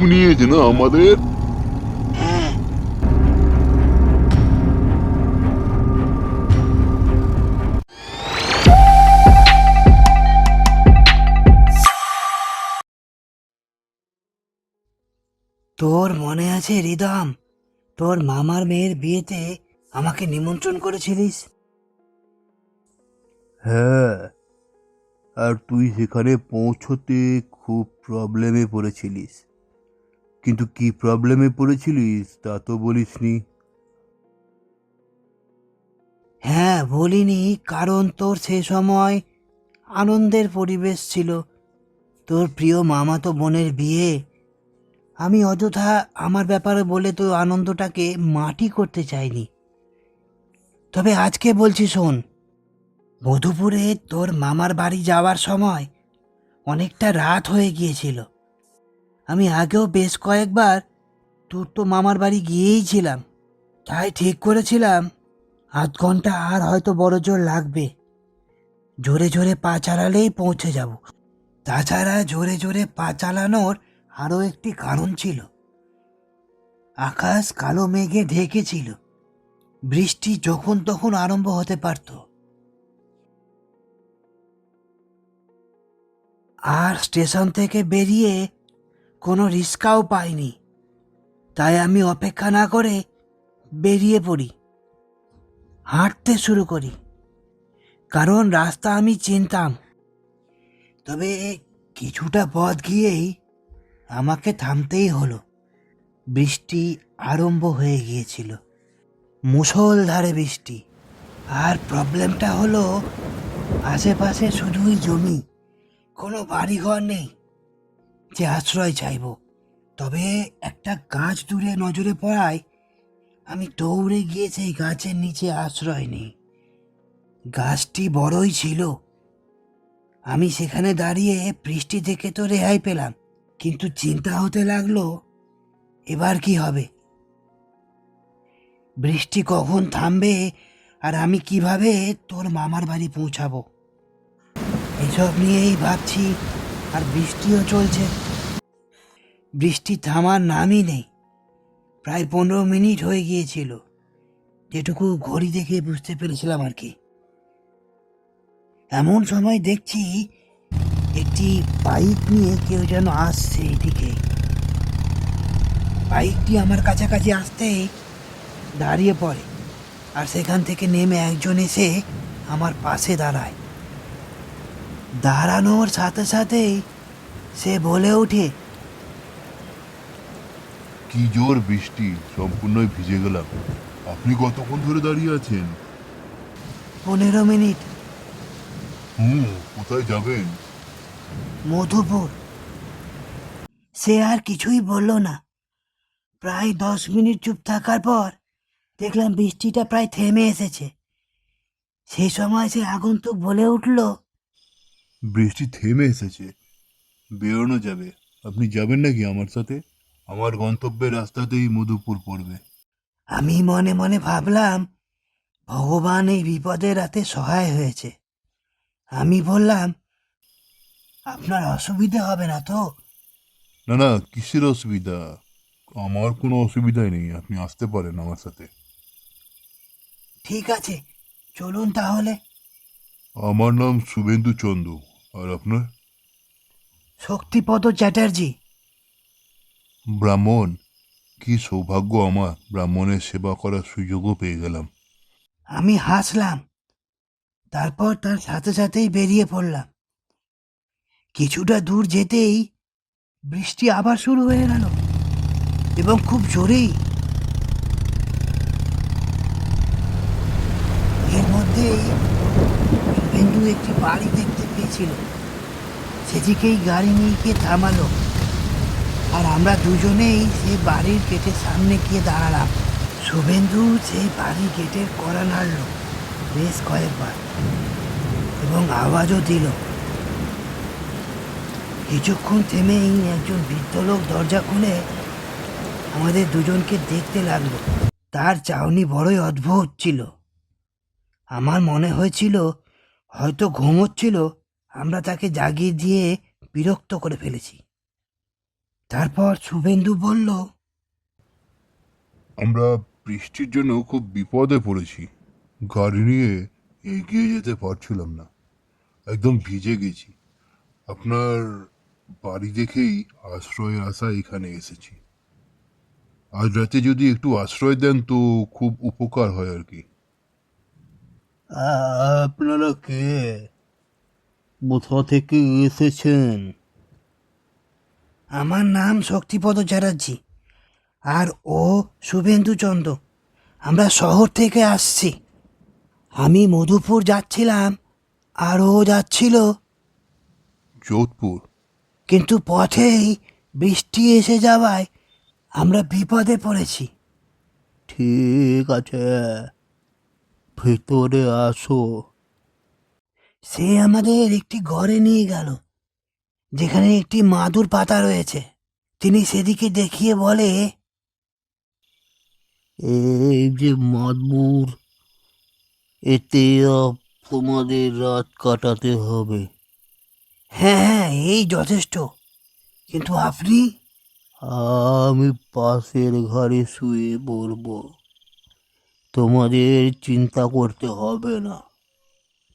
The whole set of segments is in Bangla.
শুনিয়েছে না আমাদের। হ্যাঁ তোর মনে আছে রিদম? তোর মামার মেয়ের বিয়েতে আমাকে নিমন্ত্রণ করেছিলিস? হ্যাঁ আর তুই সেখানে পৌঁছতে খুব প্রবলেমে পড়েছিলিস। কিন্তু কি প্রবলেমে পড়েছিলিস? তা তো বলিসনি। হ্যাঁ বলিনি, কারণ তোর সে সময় আনন্দের পরিবেশ ছিল। তোর প্রিয় মামাতো বোনের বিয়ে। আমি অযথা আমার ব্যাপারে বলে তো আনন্দটাকে মাটি করতে চাইনি। তবে আজকে বলছি শোন, মধুপুরে তোর মামার বাড়ি যাওয়ার সময় অনেকটা রাত হয়ে গিয়েছিল। আমি আগেও বেশ কয়েকবার তোর তো মামার বাড়ি গিয়েই ছিলাম। তাই ঠিক করেছিলাম। আধ ঘণ্টা আর হয়তো বড় জোর লাগবে। জোরে জোরে পা চালালেই পৌঁছে যাব। তাছাড়া জোরে জোরে পা চালানোর আরও একটি কারণ ছিল। আকাশ কালো মেঘে ঢেকেছিল। বৃষ্টি যখন তখন আরম্ভ হতে পারত। আর স্টেশন থেকে বেরিয়ে কোনো রিস্কাও পাইনি। তাই আমি অপেক্ষা না করে বেরিয়ে পড়ি, হাঁটতে শুরু করি। কারণ রাস্তা আমি চিনতাম। তবে কিছুটা পথ গিয়েই আমাকে থামতেই হলো। বৃষ্টি আরম্ভ হয়ে গিয়েছিল। মুষলধারে বৃষ্টি। আর প্রবলেমটা হলো, আশেপাশে শুধুই জমি, কোনো বাড়িঘর নেই। যে আশ্রয় চাইব। তবে একটা গাছ দূরে নজরে পড়ায় আমি দৌড়ে গিয়ে সেই গাছের নিচে আশ্রয় নিই। গাছটি বড়ই ছিল। আমি সেখানে দাঁড়িয়ে বৃষ্টি থেকে তো রেহাই পেলাম, কিন্তু চিন্তা হতে লাগল, এবার কি হবে? বৃষ্টি কখন থামবে আর আমি কীভাবে তোর মামার বাড়ি পৌঁছাবো? এসব নিয়েই ভাবছি, আর বৃষ্টিও চলছে। বৃষ্টি থামার নামই নেই। প্রায় পনেরো মিনিট হয়ে গিয়েছিল। যেটুকু ঘড়ি দেখে বুঝতে পেরেছিলাম আর কি। এমন সময় দেখছি একটি বাইক নিয়ে কেউ যেন আসছে এদিকে। বাইকটি আমার কাছাকাছি আসতেই দাঁড়িয়ে পড়ে আর সেখান থেকে নেমে একজন এসে আমার পাশে দাঁড়ায়। দাঁড়ানোর সাথে সাথেই সে বলে ওঠে কি জোর বৃষ্টি সম্পূর্ণই ভিজে গেলাম। আপনি কতক্ষণ ধরে দাঁড়িয়ে আছেন? পনেরো মিনিট। হুম কোথায় যাবেন? মধুপুর। সে আর কিছুই বলল না। প্রায় দশ মিনিট চুপ থাকার পর দেখলাম বৃষ্টিটা প্রায় থেমে এসেছে। সেই সময় সে আগন্তুক বলে উঠল বৃষ্টি থেমে এসেছে। বেরোনো যাবে। আপনি যাবেন নাকি আমার সাথে? আমার গন্তব্যের রাস্তাতেই মধুপুর পড়বে। আমি মনে মনে ভাবলাম ভগবান এই বিপদের রাতে সহায় হয়েছে। আমি বললাম আপনার অসুবিধা হবে না তো? না না কিসের অসুবিধা? আমার কোনো অসুবিধাই নেই আপনি আসতে পারেন আমার সাথে। ঠিক আছে চলুন তাহলে। আমার নাম শুভেন্দু চন্দু আর আপনার? শক্তিপদ চ্যাটার্জি। ব্রাহ্মণ, কি সৌভাগ্য আমার ব্রাহ্মণের সেবা করার সুযোগও পেয়ে গেলাম। আমি হাসলাম, তারপর তার সাথে সাথেই বেরিয়ে পড়লাম। কিছুটা দূর যেতেই বৃষ্টি আবার শুরু হয়ে গেল এবং খুব জোরেই এর মধ্যেই শুভেন্দু একটি বাড়ি দেখতে পেয়েছিল। সেদিকেই গাড়ি নিয়ে গিয়ে থামালো। আর আমরা দুজনেই সেই বাড়ির গেটের সামনে গিয়ে দাঁড়ালাম। শুভেন্দু সেই বাড়ির গেটের কড়া নাড়ল বেশ কয়েকবার এবং আওয়াজও দিল। কিছুক্ষণ থেমেই একজন বৃদ্ধ লোক দরজা খুলে আমাদের দুজনকে দেখতে লাগল। তার চাউনি বড়ই অদ্ভুত ছিল। আমার মনে হয়েছিল, হয়তো ঘুমোচ্ছিল, আমরা তাকে জাগিয়ে দিয়ে বিরক্ত করে ফেলেছি। তারপর শুভেন্দু বলল আমরা বৃষ্টির জন্য খুব বিপদে পড়েছি। গাড়ি নিয়ে এগিয়ে যেতে পারছিলাম না। একদম ভিজে গেছি। আপনার বাড়ি দেখেই আশ্রয়ের আশায় এখানে এসেছি। আজ রাতে যদি একটু আশ্রয় দেন তো খুব উপকার হয় আর কি। আপনারা কে? কোথা থেকে এসেছেন? আমার নাম শক্তিপদ চ্যাটার্জি। আর ও শুভেন্দু চন্দ। আমরা শহর থেকে আসছি। আমি মধুপুর যাচ্ছিলাম আর ও যাচ্ছিল যোধপুর। কিন্তু পথেই বৃষ্টি এসে যাওয়ায় আমরা বিপদে পড়েছি। ঠিক আছে ভিতরে আসো। সে আমাদের একটি ঘরে নিয়ে গেল। যেখানে একটি মাদুর পাতা রয়েছে। তিনি সেদিকে দেখিয়ে বলে এই যে মাদুর এতে তোমাদের রাত কাটাতে হবে। হ্যাঁ হ্যাঁ এই যথেষ্ট। কিন্তু আপনি? আমি পাশের ঘরে শুয়ে পড়ব। তোমাদের চিন্তা করতে হবে না।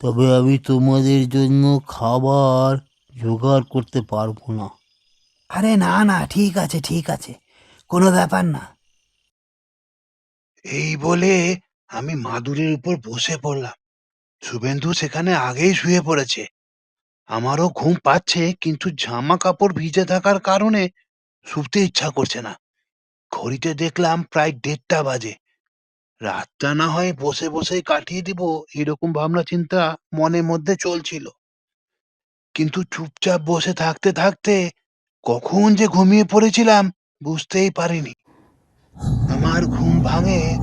তবে আমি তোমাদের জন্য খাবার জোগাড় করতে পারব না। আরে না না ঠিক আছে ঠিক আছে। কোনো ব্যাপার না। এই বলে আমি মাদুরের উপর বসে পড়লাম। শুভেন্দু সেখানে আগেই শুয়ে পড়েছে। আমারও ঘুম পাচ্ছে কিন্তু জামা কাপড় ভিজে থাকার কারণে শুতে ইচ্ছা করছে না। ঘড়িতে দেখলাম প্রায় দেড়টা বাজে। রাতটা না হয় বসে বসেই কাটিয়ে দিব এরকম ভাবনা চিন্তা মনের মধ্যে চলছিল। কিন্তু চুপচাপ বসে থাকতে থাকতে কখন যে ঘুমিয়ে পড়েছিলাম বুঝতেই পারিনি। আমার ঘুম ভাঙে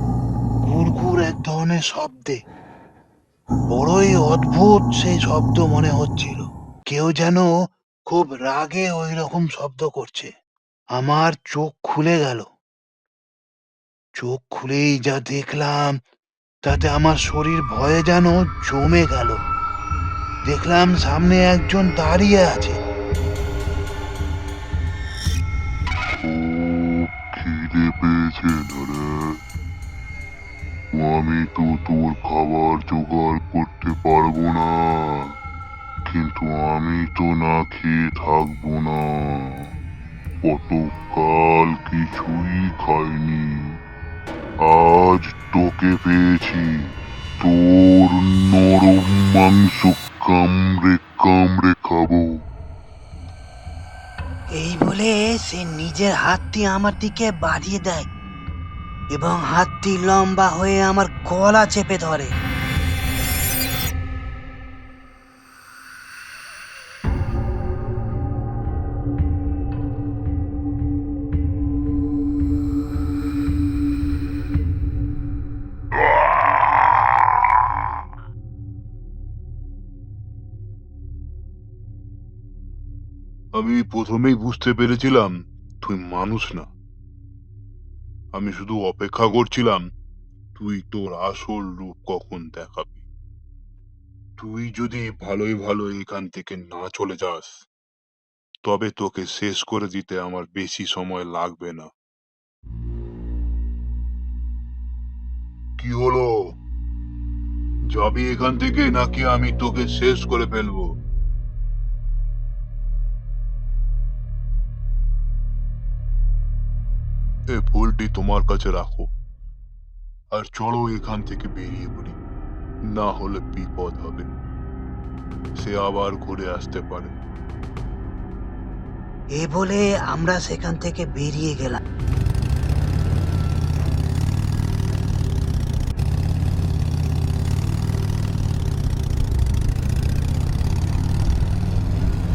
গুড়গুড় এক ধরনের শব্দে। বড়ই অদ্ভুত সেই শব্দ মনে হচ্ছিল। কেউ যেন খুব রাগে ওই রকম শব্দ করছে। আমার চোখ খুলে গেল। চোখ খুলেই যা দেখলাম, তাতে আমার শরীর ভয়ে যেন জমে গেল। দেখলাম সামনে একজন দাঁড়িয়ে আছে। আমি তো তোর খাবার জোগাড় করতে পারব না। কিন্তু আমি তো না খেয়ে থাকব না। কতকাল কিছুই খাইনি। আজ তোকে পেয়েছি। তোর নরম মাংস কামড়ে কামড়ে খাব। এই বলে সে নিজের হাতটি আমার দিকে বাড়িয়ে দেয় এবং হাতটি লম্বা হয়ে আমার গলা চেপে ধরে। প্রথমেই বুঝতে পেরেছিলাম তুই মানুষ না। আমি শুধু অপেক্ষা করছিলাম, তুই তোর আসল রূপ কখন দেখাবি? তুই যদি ভালোই ভালো এখান থেকে না চলে যাস, তবে তোকে শেষ করে দিতে আমার বেশি সময় লাগবে না। কি হলো? যাবি এখান থেকে নাকি আমি তোকে শেষ করে ফেলব? এ ফুলটি তোমার কাছে রাখো। আর চলো এখান থেকে বেরিয়ে পড়ি। না হলে বিপদ হবে। সে আবার ঘুরে আসতে পারে। এ বলে আমরা সেখান থেকে বেরিয়ে গেলাম।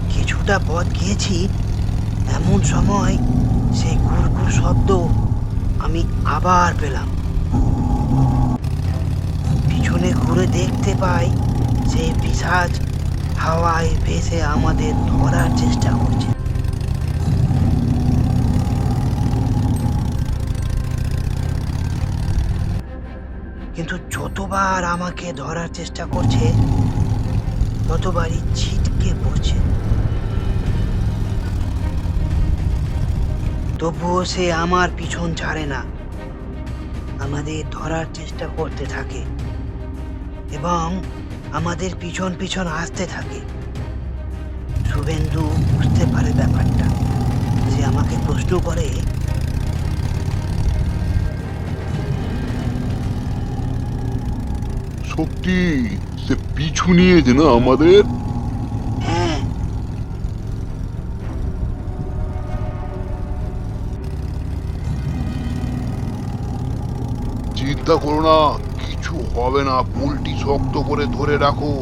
কিছুটা পথ গিয়েছি, এমন সময় সেই গুড়গুড় শব্দ আমি আবার পেলাম। পিছনে ঘুরে দেখতে পাই সেই পিসাজ হাওয়ায় ভেসে আমাদের ধরার চেষ্টা করছে। কিন্তু যতবার আমাকে ধরার চেষ্টা করছে, ততবারই ছিটকে পড়ছে। তবুও সে আমার পিছন ছাড়ে না। আমাদের ধরার চেষ্টা করতে থাকে এবং আমাদের পিছন পিছন আসতে থাকে। শুভেন্দু বুঝতে পারে ব্যাপারটা। সে আমাকে প্রশ্ন করে, সত্যি সে পিছু নিয়েছে না আমাদের? চিন্তা করো না কিছু হবে না পুলটি শক্ত করে ধরে রাখো।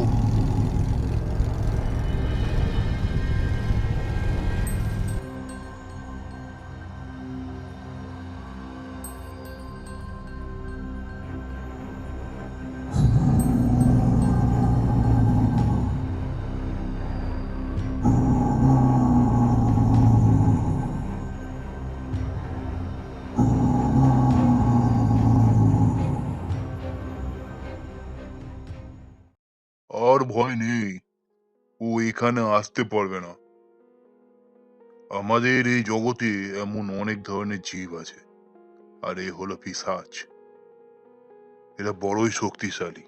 এখানে আসতে পারবে না। আমাদের এই জগতে এমন অনেক ধরনের জীব আছে, আর এ হলো পিসাচ। এরা বড়ই শক্তিশালী।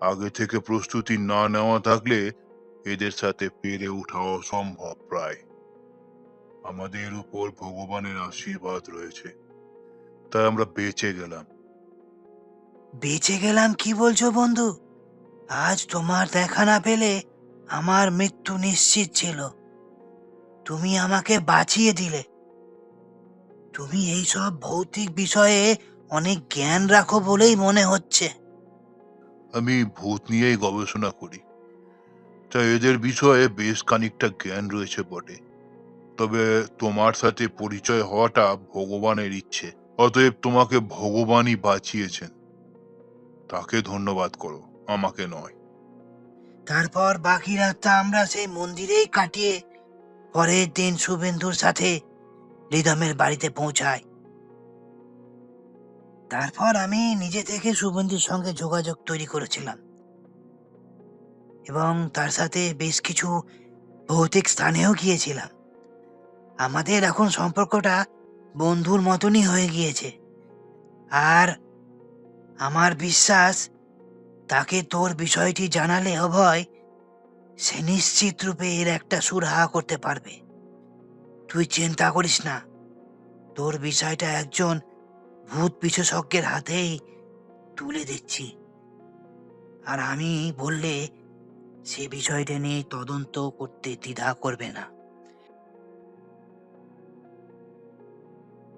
আগে থেকে প্রস্তুতি না নেওয়া থাকলে এদের সাথে পেরে ওঠা অসম্ভব প্রায়। আমাদের উপর ভগবানের আশীর্বাদ রয়েছে, তাই আমরা বেঁচে গেলাম। বেঁচে গেলাম কি বলছো বন্ধু? আজ তোমার দেখা না পেলে আমার মৃত্যু নিশ্চিত ছিল। তুমি আমাকে বাঁচিয়ে দিলে। তুমি এই সব ভৌতিক বিষয়ে অনেক জ্ঞান রাখো বলেই মনে হচ্ছে। আমি ভূত নিয়েই গবেষণা করি। তাই এদের বিষয়ে বেশ খানিকটা জ্ঞান রয়েছে বটে। তবে তোমার সাথে পরিচয় হওয়াটা ভগবানের ইচ্ছে। অতএব তোমাকে ভগবানই বাঁচিয়েছেন। তাকে ধন্যবাদ করো, আমাকে নয়। তারপর বাকি রাতটা আমরা সেই মন্দিরেই কাটিয়ে পরের দিন শুভেন্দুর সাথে রিদমের বাড়িতে পৌঁছাই। তারপর আমি নিজে থেকে শুভেন্দুর সঙ্গে যোগাযোগ তৈরি করেছিলাম। এবং তার সাথে বেশ কিছু ভৌতিক স্থানেও গিয়েছিলাম। আমাদের এখন সম্পর্কটা বন্ধুর মতনই হয়ে গিয়েছে। আর আমার বিশ্বাস তাকে তোর বিষয়টি জানালে, অভয়, সে নিশ্চিত রূপে এর একটা সুরাহা করতে পারবে। তুই চিন্তা করিস না। তোর বিষয়টা একজন ভূত বিশেষজ্ঞের হাতেই তুলে দিচ্ছি। আর আমি বললে সে বিষয়টা নিয়ে তদন্ত করতে দ্বিধা করবে না।